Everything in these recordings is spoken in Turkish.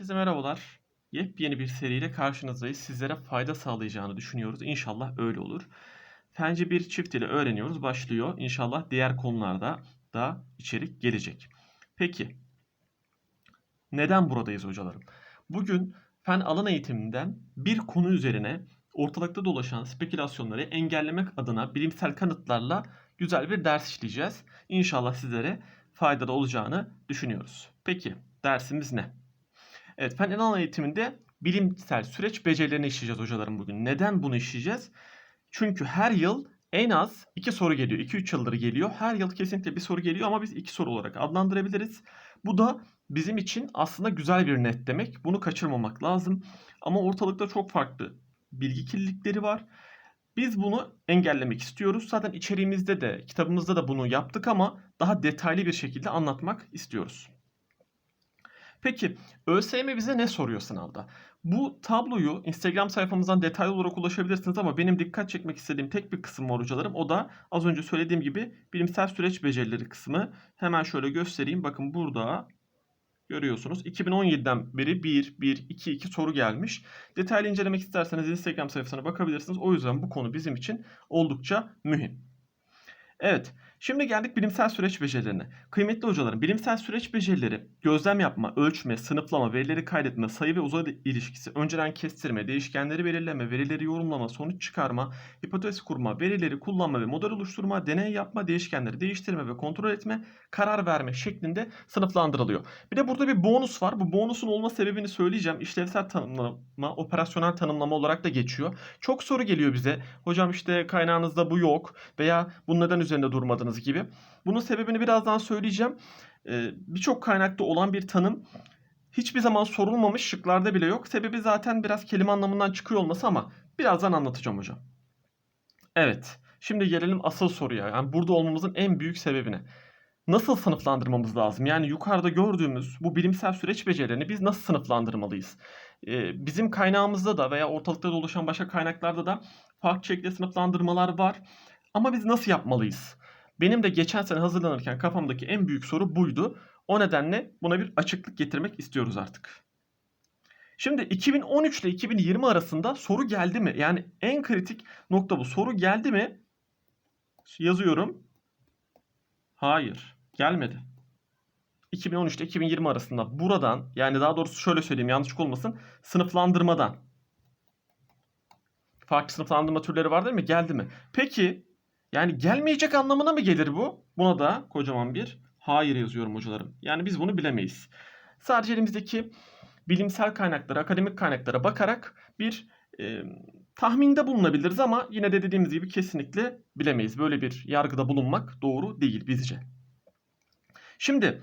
Herkese merhabalar. Yepyeni bir seriyle karşınızdayız. Sizlere fayda sağlayacağını düşünüyoruz. İnşallah öyle olur. Fence bir çift ile öğreniyoruz. Başlıyor. İnşallah diğer konularda da içerik gelecek. Peki. Neden buradayız hocalarım? Bugün fen alan eğitiminden bir konu üzerine ortalıkta dolaşan spekülasyonları engellemek adına bilimsel kanıtlarla güzel bir ders işleyeceğiz. İnşallah sizlere faydalı olacağını düşünüyoruz. Peki dersimiz ne? Evet, fen alan eğitiminde bilimsel süreç becerilerini işleyeceğiz hocalarım bugün. Neden bunu işleyeceğiz? Çünkü her yıl en az iki soru geliyor. 2-3 yıldır geliyor. Her yıl kesinlikle bir soru geliyor ama biz iki soru olarak adlandırabiliriz. Bu da bizim için aslında güzel bir net demek. Bunu kaçırmamak lazım. Ama ortalıkta çok farklı bilgi kirlilikleri var. Biz bunu engellemek istiyoruz. Zaten içeriğimizde de, kitabımızda da bunu yaptık ama daha detaylı bir şekilde anlatmak istiyoruz. Peki ÖSYM bize ne soruyor sınavda? Bu tabloyu Instagram sayfamızdan detaylı olarak ulaşabilirsiniz ama benim dikkat çekmek istediğim tek bir kısım var hocalarım. O da az önce söylediğim gibi bilimsel süreç becerileri kısmı. Hemen şöyle göstereyim. Bakın burada görüyorsunuz. 2017'den beri 1, 1, 2, 2 soru gelmiş. Detaylı incelemek isterseniz Instagram sayfasına bakabilirsiniz. O yüzden bu konu bizim için oldukça mühim. Evet, şimdi geldik bilimsel süreç becerilerine. Kıymetli hocalarım, bilimsel süreç becerileri gözlem yapma, ölçme, sınıflama, verileri kaydetme, sayı ve uzay ilişkisi, önceden kestirme, değişkenleri belirleme, verileri yorumlama, sonuç çıkarma, hipotez kurma, verileri kullanma ve model oluşturma, deney yapma, değişkenleri değiştirme ve kontrol etme, karar verme şeklinde sınıflandırılıyor. Bir de burada bir bonus var. Bu bonusun olma sebebini söyleyeceğim. İşlevsel tanımlama, operasyonel tanımlama olarak da geçiyor. Çok soru geliyor bize. Hocam işte kaynağınızda bu yok veya bunun neden üzerinde durmadınız gibi. Bunun sebebini birazdan söyleyeceğim. Ee, Birçok kaynakta olan bir tanım hiçbir zaman sorulmamış şıklarda bile yok. Sebebi zaten biraz kelime anlamından çıkıyor olması ama birazdan anlatacağım hocam. Evet. Şimdi gelelim asıl soruya. Yani burada olmamızın en büyük sebebine. Nasıl sınıflandırmamız lazım? Yani yukarıda gördüğümüz bu bilimsel süreç becerilerini biz nasıl sınıflandırmalıyız? Ee, bizim kaynağımızda da veya ortalıkta dolaşan başka kaynaklarda da farklı şekilde sınıflandırmalar var. Ama biz nasıl yapmalıyız? Benim de geçen sene hazırlanırken kafamdaki en büyük soru buydu. O nedenle buna bir açıklık getirmek istiyoruz artık. Şimdi 2013 ile 2020 arasında soru geldi mi? Yani en kritik nokta bu. Soru geldi mi? Yazıyorum. Hayır, gelmedi. 2013 ile 2020 arasında buradan yani daha doğrusu şöyle söyleyeyim yanlışlık olmasın sınıflandırmadan farklı sınıflandırma türleri var değil mi? Geldi mi? Peki yani gelmeyecek anlamına mı gelir bu? Buna da kocaman bir hayır yazıyorum hocalarım. Yani biz bunu bilemeyiz. Sadece elimizdeki bilimsel kaynaklara, akademik kaynaklara bakarak bir e, tahminde bulunabiliriz ama yine de dediğimiz gibi kesinlikle bilemeyiz. Böyle bir yargıda bulunmak doğru değil bizce. Şimdi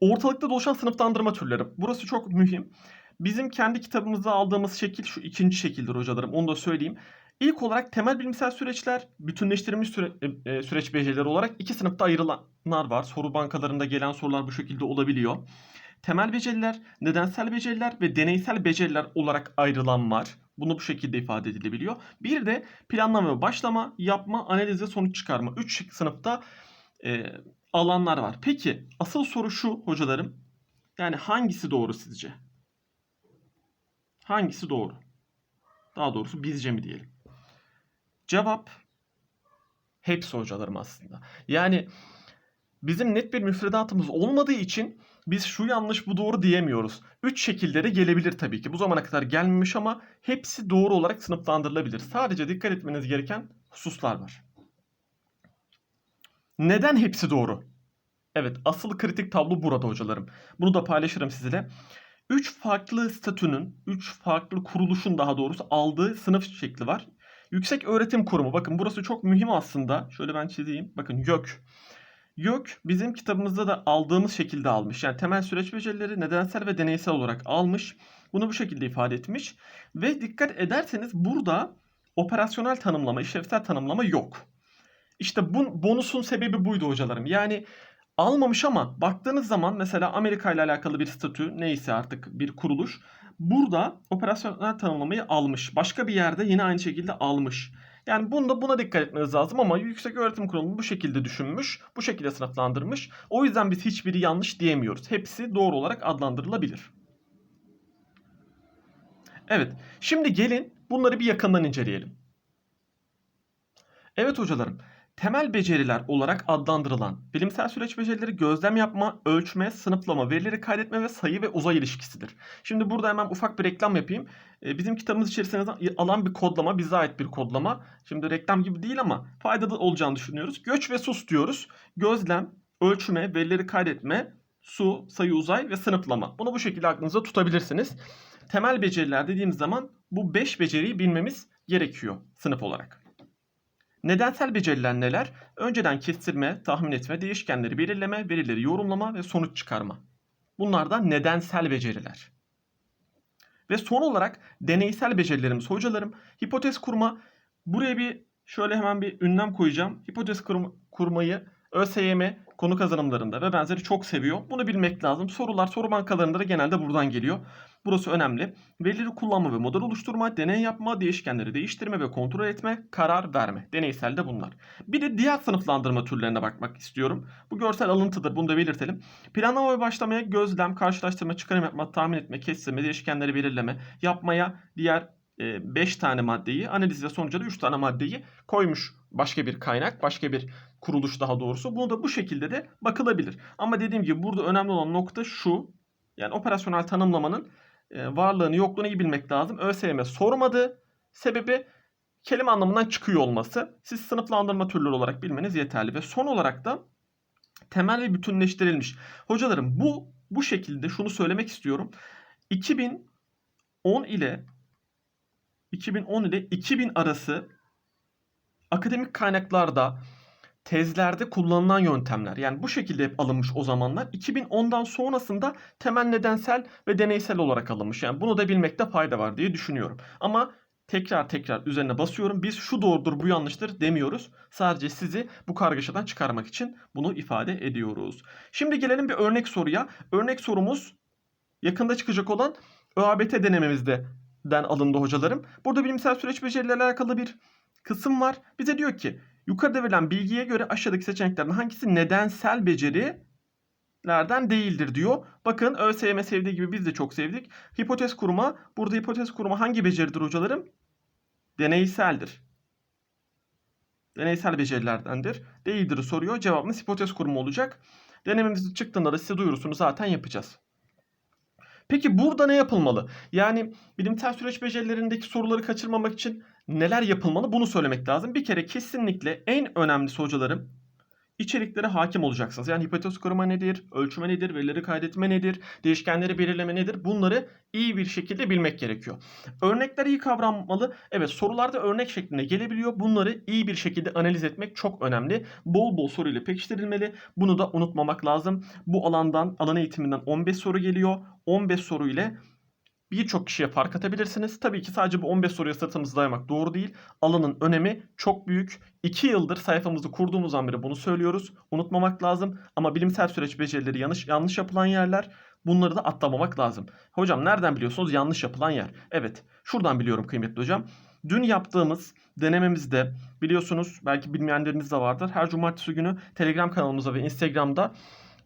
ortalıkta dolaşan sınıflandırma türleri. Burası çok mühim. Bizim kendi kitabımızda aldığımız şekil şu ikinci şekildir hocalarım. Onu da söyleyeyim. İlk olarak temel bilimsel süreçler, bütünleştirilmiş süre, e, süreç becerileri olarak iki sınıfta ayrılanlar var. Soru bankalarında gelen sorular bu şekilde olabiliyor. Temel beceriler, nedensel beceriler ve deneysel beceriler olarak ayrılan var. Bunu bu şekilde ifade edilebiliyor. Bir de planlama ve başlama, yapma, analiz ve sonuç çıkarma. Üç sınıfta e, alanlar var. Peki asıl soru şu hocalarım. Yani hangisi doğru sizce? Hangisi doğru? Daha doğrusu bizce mi diyelim? Cevap hepsi hocalarım aslında. Yani bizim net bir müfredatımız olmadığı için biz şu yanlış bu doğru diyemiyoruz. Üç şekilde de gelebilir tabii ki. Bu zamana kadar gelmemiş ama hepsi doğru olarak sınıflandırılabilir. Sadece dikkat etmeniz gereken hususlar var. Neden hepsi doğru? Evet asıl kritik tablo burada hocalarım. Bunu da paylaşırım sizinle. Üç farklı statünün, üç farklı kuruluşun daha doğrusu aldığı sınıf şekli var. Yüksek Öğretim Kurumu. Bakın burası çok mühim aslında. Şöyle ben çizeyim. Bakın YÖK. YÖK bizim kitabımızda da aldığımız şekilde almış. Yani temel süreç becerileri nedensel ve deneysel olarak almış. Bunu bu şekilde ifade etmiş. Ve dikkat ederseniz burada operasyonel tanımlama, işlevsel tanımlama yok. İşte bu bonusun sebebi buydu hocalarım. Yani almamış ama baktığınız zaman mesela Amerika ile alakalı bir statü neyse artık bir kuruluş burada operasyonel tanımlamayı almış. Başka bir yerde yine aynı şekilde almış. Yani bunda buna dikkat etmeniz lazım ama Yüksek Öğretim Kurulu bu şekilde düşünmüş, bu şekilde sınıflandırmış. O yüzden biz hiçbiri yanlış diyemiyoruz. Hepsi doğru olarak adlandırılabilir. Evet. Şimdi gelin bunları bir yakından inceleyelim. Evet hocalarım. Temel beceriler olarak adlandırılan bilimsel süreç becerileri gözlem yapma, ölçme, sınıflama, verileri kaydetme ve sayı ve uzay ilişkisidir. Şimdi burada hemen ufak bir reklam yapayım. Ee, Bizim kitabımız içerisinde alan bir kodlama, bize ait bir kodlama. Şimdi reklam gibi değil ama faydalı olacağını düşünüyoruz. Göç ve sus diyoruz. Gözlem, ölçme, verileri kaydetme, su, sayı uzay ve sınıflama. Bunu bu şekilde aklınızda tutabilirsiniz. Temel beceriler dediğimiz zaman bu 5 beceriyi bilmemiz gerekiyor sınıf olarak. Nedensel beceriler neler? Önceden kestirme, tahmin etme, değişkenleri belirleme, verileri yorumlama ve sonuç çıkarma. Bunlar da nedensel beceriler. Ve son olarak deneysel becerilerimiz hocalarım. Hipotez kurma. Buraya bir şöyle hemen bir ünlem koyacağım. Hipotez kurma, kurmayı ÖSYM konu kazanımlarında ve benzeri çok seviyor. Bunu bilmek lazım. Sorular soru bankalarında da genelde buradan geliyor. Burası önemli. Verileri kullanma ve model oluşturma, deney yapma, değişkenleri değiştirme ve kontrol etme, karar verme. Deneysel de bunlar. Bir de diğer sınıflandırma türlerine bakmak istiyorum. Bu görsel alıntıdır. Bunu da belirtelim. Planlama ve başlamaya gözlem, karşılaştırma, çıkarım yapma, tahmin etme, kestirme, değişkenleri belirleme, yapmaya diğer 5 tane maddeyi, analiz ve sonuca da 3 tane maddeyi koymuş başka bir kaynak, başka bir kuruluş daha doğrusu. Bunu da bu şekilde de bakılabilir. Ama dediğim gibi burada önemli olan nokta şu. Yani operasyonel tanımlamanın e, varlığını yokluğunu iyi bilmek lazım. ÖSYM sormadı. Sebebi kelime anlamından çıkıyor olması. Siz sınıflandırma türleri olarak bilmeniz yeterli. Ve son olarak da temel ve bütünleştirilmiş. Hocalarım bu bu şekilde şunu söylemek istiyorum. 2010 ile 2010 ile 2000 arası akademik kaynaklarda tezlerde kullanılan yöntemler. Yani bu şekilde hep alınmış o zamanlar. 2010'dan sonrasında temel nedensel ve deneysel olarak alınmış. Yani bunu da bilmekte fayda var diye düşünüyorum. Ama tekrar tekrar üzerine basıyorum. Biz şu doğrudur bu yanlıştır demiyoruz. Sadece sizi bu kargaşadan çıkarmak için bunu ifade ediyoruz. Şimdi gelelim bir örnek soruya. Örnek sorumuz yakında çıkacak olan ÖABT denememizde den alındı hocalarım. Burada bilimsel süreç becerilerle alakalı bir kısım var. Bize diyor ki yukarıda verilen bilgiye göre aşağıdaki seçeneklerden hangisi nedensel becerilerden değildir diyor. Bakın ÖSYM sevdiği gibi biz de çok sevdik. Hipotez kurma. Burada hipotez kurma hangi beceridir hocalarım? Deneyseldir. Deneysel becerilerdendir. Değildir soruyor. Cevabımız hipotez kurma olacak. Denememiz çıktığında da size duyurusunu zaten yapacağız. Peki burada ne yapılmalı? Yani bilimsel süreç becerilerindeki soruları kaçırmamak için neler yapılmalı bunu söylemek lazım. Bir kere kesinlikle en önemlisi hocalarım içeriklere hakim olacaksınız. Yani hipotez kurma nedir, ölçme nedir, verileri kaydetme nedir, değişkenleri belirleme nedir bunları iyi bir şekilde bilmek gerekiyor. Örnekler iyi kavranmalı. Evet sorularda örnek şeklinde gelebiliyor. Bunları iyi bir şekilde analiz etmek çok önemli. Bol bol soruyla pekiştirilmeli. Bunu da unutmamak lazım. Bu alandan, alan eğitiminden 15 soru geliyor. 15 soru ile birçok kişiye fark atabilirsiniz. Tabii ki sadece bu 15 soruya sırtımızı dayamak doğru değil. Alanın önemi çok büyük. 2 yıldır sayfamızı kurduğumuzdan beri bunu söylüyoruz. Unutmamak lazım. Ama bilimsel süreç becerileri yanlış yanlış yapılan yerler. Bunları da atlamamak lazım. Hocam nereden biliyorsunuz yanlış yapılan yer? Evet, şuradan biliyorum kıymetli hocam. Dün yaptığımız denememizde biliyorsunuz belki bilmeyenleriniz de vardır. Her cumartesi günü Telegram kanalımıza ve Instagram'da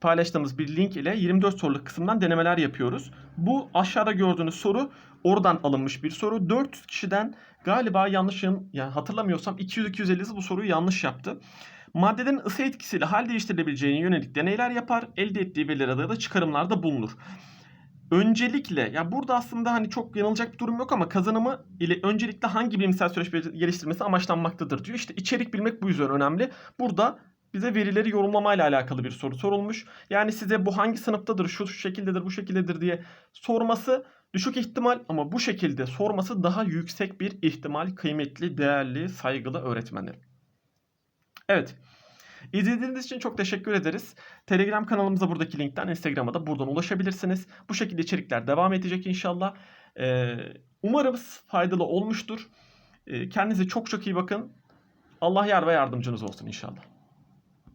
paylaştığımız bir link ile 24 soruluk kısımdan denemeler yapıyoruz. Bu aşağıda gördüğünüz soru oradan alınmış bir soru. 400 kişiden galiba yanlışım yani hatırlamıyorsam 200-250'si bu soruyu yanlış yaptı. Maddelerin ısı etkisiyle hal değiştirilebileceğine yönelik deneyler yapar. Elde ettiği verilere de çıkarımlarda bulunur. Öncelikle ya burada aslında hani çok yanılacak bir durum yok ama kazanımı ile öncelikle hangi bilimsel süreç geliştirmesi amaçlanmaktadır diyor. İşte içerik bilmek bu yüzden önemli. Burada bize verileri yorumlamayla alakalı bir soru sorulmuş. Yani size bu hangi sınıftadır, şu şekildedir, bu şekildedir diye sorması düşük ihtimal ama bu şekilde sorması daha yüksek bir ihtimal kıymetli, değerli, saygılı öğretmenlerim. Evet. İzlediğiniz için çok teşekkür ederiz. Telegram kanalımıza buradaki linkten, Instagram'a da buradan ulaşabilirsiniz. Bu şekilde içerikler devam edecek inşallah. Ee, umarım faydalı olmuştur. Ee, kendinize çok çok iyi bakın. Allah yar ve yardımcınız olsun inşallah.